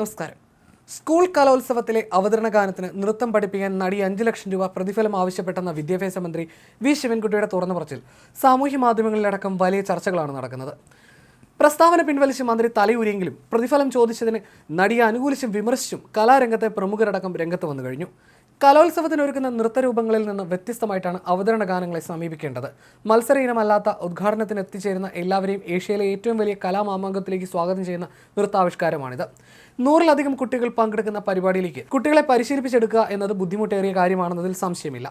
നമസ്കാരം. സ്കൂൾ കലോത്സവത്തിലെ അവതരണ ഗാനത്തിന് നൃത്തം പഠിപ്പിക്കാൻ നടി അഞ്ച് ലക്ഷം രൂപ പ്രതിഫലം ആവശ്യപ്പെട്ടെന്ന വിദ്യാഭ്യാസ മന്ത്രി വി ശിവൻകുട്ടിയുടെ തുറന്നു പറച്ചിൽ സാമൂഹ്യ മാധ്യമങ്ങളിലടക്കം വലിയ ചർച്ചകളാണ് നടക്കുന്നത്. പ്രസ്താവന പിൻവലിച്ച് മന്ത്രി തലയൂരിയെങ്കിലും പ്രതിഫലം ചോദിച്ചതിന് നടിയെ അനുകൂലിച്ചും വിമർശിച്ചും കലാരംഗത്തെ പ്രമുഖരടക്കം രംഗത്ത് വന്നു കഴിഞ്ഞു. കലോത്സവത്തിന് ഒരുക്കുന്ന നൃത്തരൂപങ്ങളിൽ നിന്ന് വ്യത്യസ്തമായിട്ടാണ് അവതരണ ഗാനങ്ങളെ സമീപിക്കേണ്ടത്. മത്സര ഇനമല്ലാത്ത ഉദ്ഘാടനത്തിന് എത്തിച്ചേരുന്ന എല്ലാവരെയും ഏഷ്യയിലെ ഏറ്റവും വലിയ കലാമാമാങ്കത്തിലേക്ക് സ്വാഗതം ചെയ്യുന്ന നൃത്താവിഷ്കാരമാണിത്. നൂറിലധികം കുട്ടികൾ പങ്കെടുക്കുന്ന പരിപാടിയിലേക്ക് കുട്ടികളെ പരിശീലിപ്പിച്ചെടുക്കുക എന്നത് ബുദ്ധിമുട്ടേറിയ കാര്യമാണെന്നതിൽ സംശയമില്ല.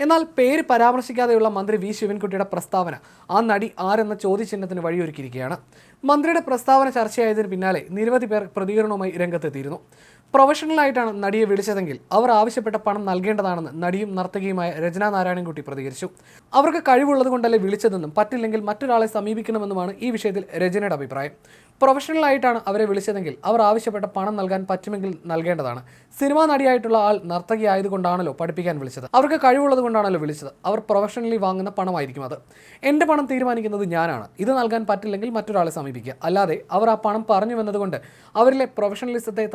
എന്നാൽ പേര് പരാമർശിക്കാതെയുള്ള മന്ത്രി വി. ശിവൻകുട്ടിയുടെ പ്രസ്താവന ആ നടി ആരെന്ന ചോദ്യചിഹ്നത്തിന് വഴിയൊരുക്കിയിരിക്കുകയാണ്. മന്ത്രിയുടെ പ്രസ്താവന ചർച്ചയായതിനു പിന്നാലെ നിരവധി പേർ പ്രതികരണവുമായി രംഗത്തെത്തിയിരുന്നു. പ്രൊഫഷണലായിട്ടാണ് നടിയെ വിളിച്ചതെങ്കിൽ അവർ ആവശ്യപ്പെട്ട പണം നൽകേണ്ടതാണെന്ന് നടിയും നർത്തകിയുമായ രചന നാരായണൻകുട്ടി പ്രതികരിച്ചു. അവർക്ക് കഴിവുള്ളത് കൊണ്ടല്ലേ വിളിച്ചതെന്നും പറ്റില്ലെങ്കിൽ മറ്റൊരാളെ സമീപിക്കണമെന്നുമാണ് ഈ വിഷയത്തിൽ രചനയുടെ അഭിപ്രായം. പ്രൊഫഷണലായിട്ടാണ് അവരെ വിളിച്ചതെങ്കിൽ അവർ ആവശ്യപ്പെട്ട പണം നൽകാൻ പറ്റുമെങ്കിൽ നൽകേണ്ടതാണ്. സിനിമാ നടിയായിട്ടുള്ള ആൾ നർത്തകി ആയതുകൊണ്ടാണല്ലോ പഠിപ്പിക്കാൻ വിളിച്ചത്. അവർക്ക് കഴിവുള്ളത് കൊണ്ടാണല്ലോ വിളിച്ചത്. അവർ പ്രൊഫഷണലി വാങ്ങുന്ന പണമായിരിക്കും അത്. എന്റെ പണം തീരുമാനിക്കുന്നത് ഞാനാണ്. ഇത് നൽകാൻ പറ്റില്ലെങ്കിൽ മറ്റൊരാളെ സമീപിക്കുക. അല്ലാതെ അവർ ആ പണം പറഞ്ഞു വന്നതുകൊണ്ട് അവരിലെ പ്രൊഫഷണലിസത്തെ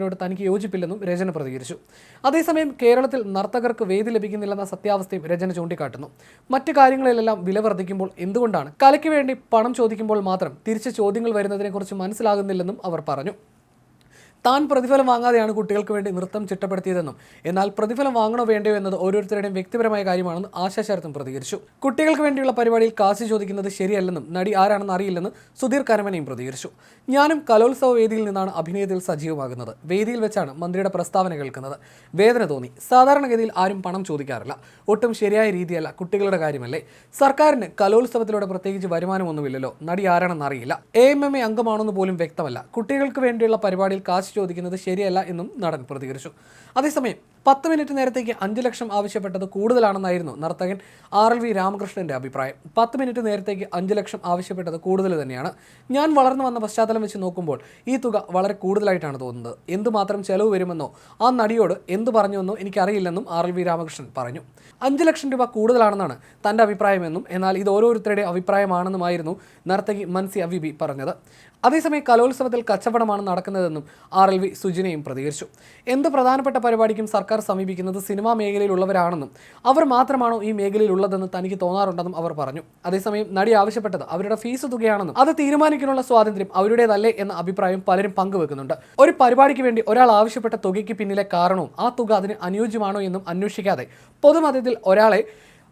തള്ളിക്കളയുന്നതിനോട് തനിക്ക് യോജിപ്പില്ലെന്നും രചന പ്രതികരിച്ചു. അതേസമയം കേരളത്തിൽ നർത്തകർക്ക് വേദി ലഭിക്കുന്നില്ലെന്ന സത്യാവസ്ഥയും രചന ചൂണ്ടിക്കാട്ടുന്നു. മറ്റു കാര്യങ്ങളിലെല്ലാം വില വർദ്ധിക്കുമ്പോൾ എന്തുകൊണ്ടാണ്? കലയ്ക്ക് വേണ്ടി പണം ചോദിക്കുമ്പോൾ മാത്രം തിരിച്ച് ചോദ്യങ്ങൾ വരുന്നതിനെക്കുറിച്ച് മനസ്സിലാകുന്നില്ലെന്നും അവർ പറഞ്ഞു. താൻ പ്രതിഫലം വാങ്ങാതെയാണ് കുട്ടികൾക്ക് വേണ്ടി നൃത്തം ചിട്ടപ്പെടുത്തിയതെന്നും എന്നാൽ പ്രതിഫലം വാങ്ങണോ വേണ്ടയോ എന്നത് ഓരോരുത്തരുടെയും വ്യക്തിപരമായ കാര്യമാണെന്ന് ആശാശരത്തും പ്രതികരിച്ചു. കുട്ടികൾക്ക് വേണ്ടിയുള്ള പരിപാടിയിൽ കാശ് ചോദിക്കുന്നത് ശരിയല്ലെന്നും നടി ആരാണെന്ന് അറിയില്ലെന്ന് സുധീർ കരമനയും പ്രതികരിച്ചു. ഞാനും കലോത്സവ വേദിയിൽ നിന്നാണ് അഭിനയത്തിൽ സജീവമാകുന്നത്. വേദിയിൽ വെച്ചാണ് മന്ത്രിയുടെ പ്രസ്താവന കേൾക്കുന്നത്. വേദന തോന്നി. സാധാരണഗതിയിൽ ആരും പണം ചോദിക്കാറില്ല. ഒട്ടും ശരിയായ രീതിയല്ല കുട്ടികളുടെ കാര്യമല്ലേ? സർക്കാരിന് കലോത്സവത്തിലൂടെ പ്രത്യേകിച്ച് വരുമാനമൊന്നുമില്ലല്ലോ. നടി ആരാണെന്ന് അറിയില്ല. എ എം എം എ അംഗമാണെന്ന് പോലും വ്യക്തമല്ല. കുട്ടികൾക്ക് വേണ്ടിയുള്ള പരിപാടിയിൽ കാശ് ചോദിക്കുന്നത് ശരിയല്ല എന്നും നടൻ പ്രതികരിച്ചു. അതേസമയം പത്ത് മിനിറ്റ് നേരത്തേക്ക് അഞ്ച് ലക്ഷം ആവശ്യപ്പെട്ടത് കൂടുതലാണെന്നായിരുന്നു നർത്തകൻ ആർ എൽ വി രാമകൃഷ്ണന്റെ അഭിപ്രായം. പത്ത് മിനിറ്റ് നേരത്തേക്ക് അഞ്ച് ലക്ഷം ആവശ്യപ്പെട്ടത് കൂടുതൽ തന്നെയാണ്. ഞാൻ വളർന്നു വന്ന പശ്ചാത്തലം വെച്ച് നോക്കുമ്പോൾ ഈ തുക വളരെ കൂടുതലായിട്ടാണ് തോന്നുന്നത്. എന്തുമാത്രം ചെലവ് വരുമെന്നോ ആ നടിയോട് എന്ത് പറഞ്ഞുവെന്നോ എനിക്കറിയില്ലെന്നും ആർ എൽ വി രാമകൃഷ്ണൻ പറഞ്ഞു. അഞ്ച് ലക്ഷം രൂപ കൂടുതലാണെന്നാണ് തന്റെ അഭിപ്രായമെന്നും എന്നാൽ ഇത് ഓരോരുത്തരുടെ അഭിപ്രായമാണെന്നുമായിരുന്നു നർത്തകി മൻസി അവിബി പറഞ്ഞത്. അതേസമയം കലോത്സവത്തിൽ കച്ചവടമാണ് നടക്കുന്നതെന്നും ആർ എൽ വി സുജിനയും പ്രതികരിച്ചു. എന്ത് പ്രധാനപ്പെട്ട പരിപാടിക്കും സർക്കാർ സമീപിക്കുന്നത് സിനിമാ മേഖലയിലുള്ളവരാണെന്നും അവർ മാത്രമാണോ ഈ മേഖലയിലുള്ളതെന്ന് തനിക്ക് തോന്നാറുണ്ടെന്നും അവർ പറഞ്ഞു. അതേസമയം നടി ആവശ്യപ്പെട്ടത് അവരുടെ ഫീസ് തുകയാണെന്നും അത് തീരുമാനിക്കാനുള്ള സ്വാതന്ത്ര്യം അവരുടേതല്ലേ എന്ന അഭിപ്രായം പലരും പങ്കുവെക്കുന്നുണ്ട്. ഒരു പരിപാടിക്ക് വേണ്ടി ഒരാൾ ആവശ്യപ്പെട്ട തുകയ്ക്ക് പിന്നിലെ കാരണവും ആ തുക അതിന് അനുയോജ്യമാണോ എന്നും അന്വേഷിക്കാതെ പൊതുമതത്തിൽ ഒരാളെ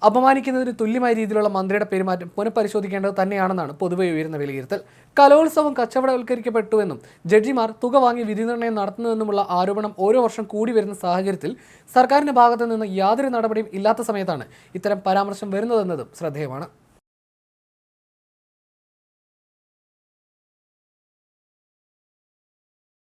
അപമാനിക്കുന്നതിന് തുല്യമായ രീതിയിലുള്ള മന്ത്രിയുടെ പെരുമാറ്റം പുനഃപരിശോധിക്കേണ്ടത് തന്നെയാണെന്നാണ് പൊതുവെ ഉയരുന്ന വിലയിരുത്തൽ. കലോത്സവം കച്ചവടവൽക്കരിക്കപ്പെട്ടുവെന്നും ജഡ്ജിമാർ തുക വാങ്ങി വിധി നിർണയം നടത്തുന്നുവെന്നുമുള്ള ആരോപണം ഓരോ വർഷം കൂടി വരുന്ന സാഹചര്യത്തിൽ സർക്കാരിന്റെ ഭാഗത്തു നിന്ന് യാതൊരു നടപടിയും ഇല്ലാത്ത സമയത്താണ് ഇത്തരം പരാമർശം വരുന്നതെന്നതും ശ്രദ്ധേയമാണ്.